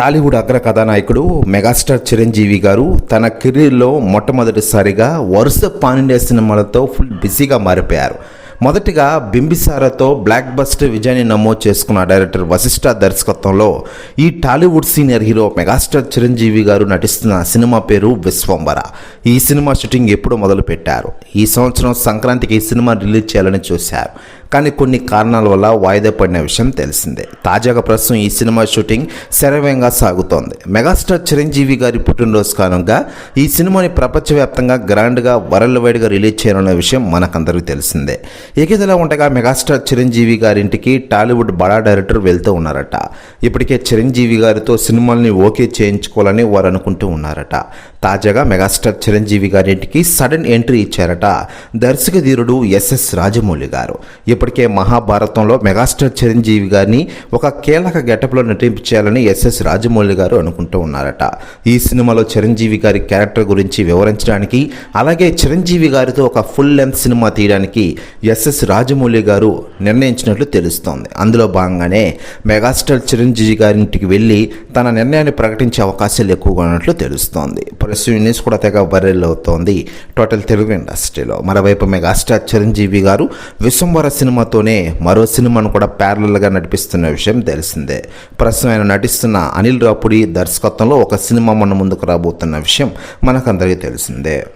టాలీవుడ్ అగ్ర కథానాయకుడు మెగాస్టార్ చిరంజీవి గారు తన కెరీర్లో మొట్టమొదటిసారిగా వరుస పానిండియా సినిమాలతో ఫుల్ బిజీగా మారిపోయారు. మొదటిగా బింబిసారతో బ్లాక్ బస్టర్ విజయాన్ని నమోదు చేసుకున్న డైరెక్టర్ వశిష్ఠ దర్శకత్వంలో ఈ Tollywood senior hero megastar Chiranjeevi garu నటిస్తున్న సినిమా పేరు విశ్వంబర. ఈ సినిమా షూటింగ్ ఎప్పుడు మొదలుపెట్టారు. ఈ సంవత్సరం సంక్రాంతికి ఈ సినిమా రిలీజ్ చేయాలని చూశారు. కానీ కొన్ని కారణాల వల్ల వాయిదా పడిన విషయం తెలిసిందే. తాజాగా ప్రస్తుతం ఈ సినిమా షూటింగ్ శరవేగంగా సాగుతోంది. మెగాస్టార్ చిరంజీవి గారి పుట్టినరోజు కారణంగా ఈ సినిమాని ప్రపంచవ్యాప్తంగా గ్రాండ్గా వరల్డ్ వైడ్గా రిలీజ్ చేయాలన్న విషయం మనకందరికీ తెలిసిందే. ఏకేదిలా ఉండగా మెగాస్టార్ చిరంజీవి గారింటికి టాలీవుడ్ బడా డైరెక్టర్ వెళ్తూ ఉన్నారట. ఇప్పటికే చిరంజీవి గారితో సినిమాల్ని ఓకే చేయించుకోవాలని వారు అనుకుంటూ ఉన్నారట. తాజాగా మెగాస్టార్ చిరంజీవి గారింటికి సడన్ ఎంట్రీ ఇచ్చారట దర్శక ధీరుడు ఎస్ఎస్ రాజమౌళి గారు. ఇప్పటికే మహాభారతంలో మెగాస్టార్ చిరంజీవి గారిని ఒక కీలక గెటప్లో నటించాలని ఎస్ఎస్ రాజమౌళి గారు అనుకుంటూ ఉన్నారట. ఈ సినిమాలో చిరంజీవి గారి క్యారెక్టర్ గురించి వివరించడానికి అలాగే చిరంజీవి గారితో ఒక ఫుల్ లెంత్ సినిమా తీయడానికి ఎస్ఎస్ రాజమౌళి గారు నిర్ణయించినట్లు తెలుస్తోంది. అందులో భాగంగానే మెగాస్టార్ చిరంజీవి గారింటికి వెళ్ళి తన నిర్ణయాన్ని ప్రకటించే అవకాశాలు ఎక్కువగా ఉన్నట్లు తెలుస్తోంది. ప్రెస్ యూనిట్స్ కూడా తెగ వైరల్ అవుతోంది. టోటల్ తెలుగు ఇండస్ట్రీలో మరోవైపు మెగాస్టార్ చిరంజీవి గారు విశ్వంవర సినిమాతోనే మరో సినిమాను కూడా ప్యారలల్గా నడిపిస్తున్న విషయం తెలిసిందే. ప్రస్తుతం ఆయన నటిస్తున్న అనిల్ రాపుడి దర్శకత్వంలో ఒక సినిమా మన ముందుకు రాబోతున్న విషయం మనకందరికీ తెలిసిందే.